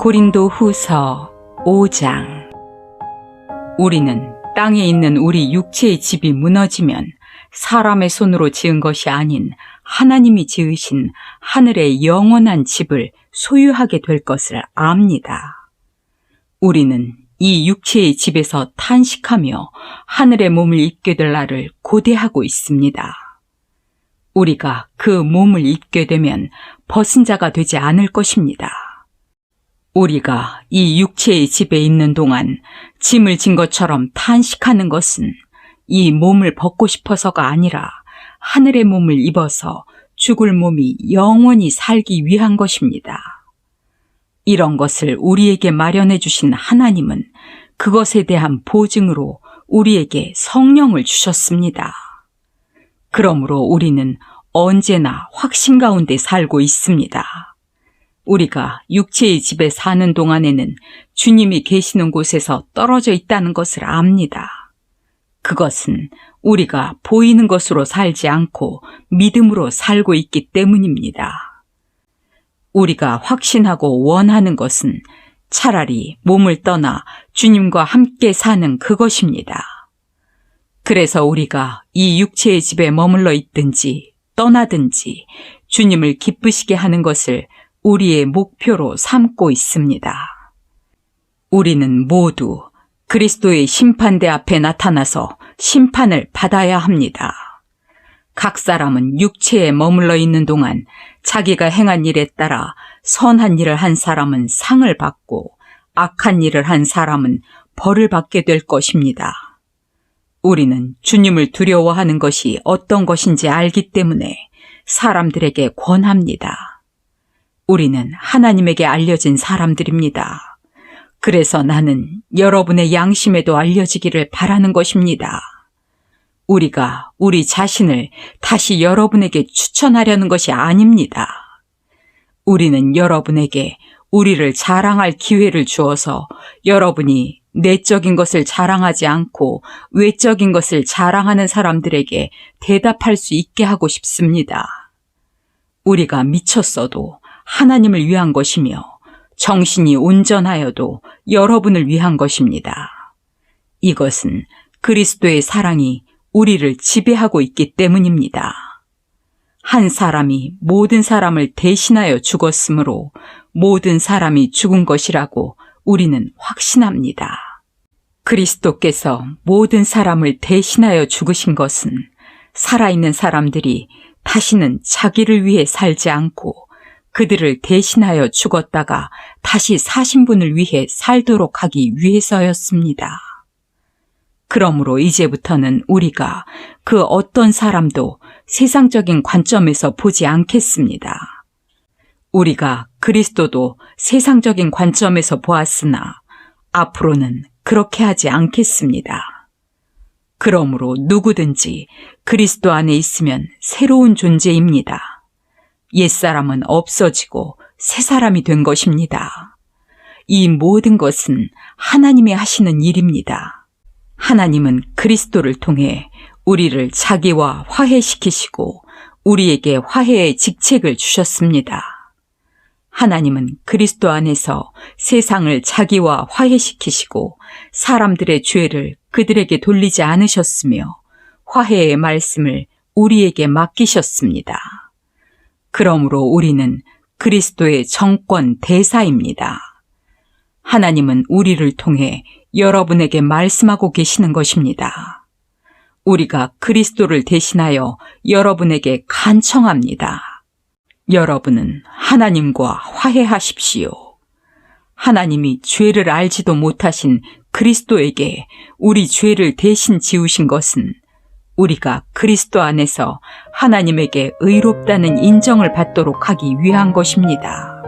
고린도 후서 5장 우리는 땅에 있는 우리 육체의 집이 무너지면 사람의 손으로 지은 것이 아닌 하나님이 지으신 하늘의 영원한 집을 소유하게 될 것을 압니다. 우리는 이 육체의 집에서 탄식하며 하늘의 몸을 입게 될 날을 고대하고 있습니다. 우리가 그 몸을 입게 되면 벗은 자가 되지 않을 것입니다. 우리가 이 육체의 집에 있는 동안 짐을 진 것처럼 탄식하는 것은 이 몸을 벗고 싶어서가 아니라 하늘의 몸을 입어서 죽을 몸이 영원히 살기 위한 것입니다. 이런 것을 우리에게 마련해 주신 하나님은 그것에 대한 보증으로 우리에게 성령을 주셨습니다. 그러므로 우리는 언제나 확신 가운데 살고 있습니다. 우리가 육체의 집에 사는 동안에는 주님이 계시는 곳에서 떨어져 있다는 것을 압니다. 그것은 우리가 보이는 것으로 살지 않고 믿음으로 살고 있기 때문입니다. 우리가 확신하고 원하는 것은 차라리 몸을 떠나 주님과 함께 사는 그것입니다. 그래서 우리가 이 육체의 집에 머물러 있든지 떠나든지 주님을 기쁘시게 하는 것을 우리의 목표로 삼고 있습니다. 우리는 모두 그리스도의 심판대 앞에 나타나서 심판을 받아야 합니다. 각 사람은 육체에 머물러 있는 동안 자기가 행한 일에 따라 선한 일을 한 사람은 상을 받고 악한 일을 한 사람은 벌을 받게 될 것입니다. 우리는 주님을 두려워하는 것이 어떤 것인지 알기 때문에 사람들에게 권합니다. 우리는 하나님에게 알려진 사람들입니다. 그래서 나는 여러분의 양심에도 알려지기를 바라는 것입니다. 우리가 우리 자신을 다시 여러분에게 추천하려는 것이 아닙니다. 우리는 여러분에게 우리를 자랑할 기회를 주어서 여러분이 내적인 것을 자랑하지 않고 외적인 것을 자랑하는 사람들에게 대답할 수 있게 하고 싶습니다. 우리가 미쳤어도 하나님을 위한 것이며 정신이 온전하여도 여러분을 위한 것입니다. 이것은 그리스도의 사랑이 우리를 지배하고 있기 때문입니다. 한 사람이 모든 사람을 대신하여 죽었으므로 모든 사람이 죽은 것이라고 우리는 확신합니다. 그리스도께서 모든 사람을 대신하여 죽으신 것은 살아있는 사람들이 다시는 자기를 위해 살지 않고 그들을 대신하여 죽었다가 다시 사신 분을 위해 살도록 하기 위해서였습니다. 그러므로 이제부터는 우리가 그 어떤 사람도 세상적인 관점에서 보지 않겠습니다. 우리가 그리스도도 세상적인 관점에서 보았으나 앞으로는 그렇게 하지 않겠습니다. 그러므로 누구든지 그리스도 안에 있으면 새로운 존재입니다. 옛사람은 없어지고 새 사람이 된 것입니다. 이 모든 것은 하나님이 하시는 일입니다. 하나님은 그리스도를 통해 우리를 자기와 화해시키시고 우리에게 화해의 직책을 주셨습니다. 하나님은 그리스도 안에서 세상을 자기와 화해시키시고 사람들의 죄를 그들에게 돌리지 않으셨으며 화해의 말씀을 우리에게 맡기셨습니다. 그러므로 우리는 그리스도의 정권 대사입니다. 하나님은 우리를 통해 여러분에게 말씀하고 계시는 것입니다. 우리가 그리스도를 대신하여 여러분에게 간청합니다. 여러분은 하나님과 화해하십시오. 하나님이 죄를 알지도 못하신 그리스도에게 우리 죄를 대신 지우신 것은 우리가 그리스도 안에서 하나님에게 의롭다는 인정을 받도록 하기 위한 것입니다.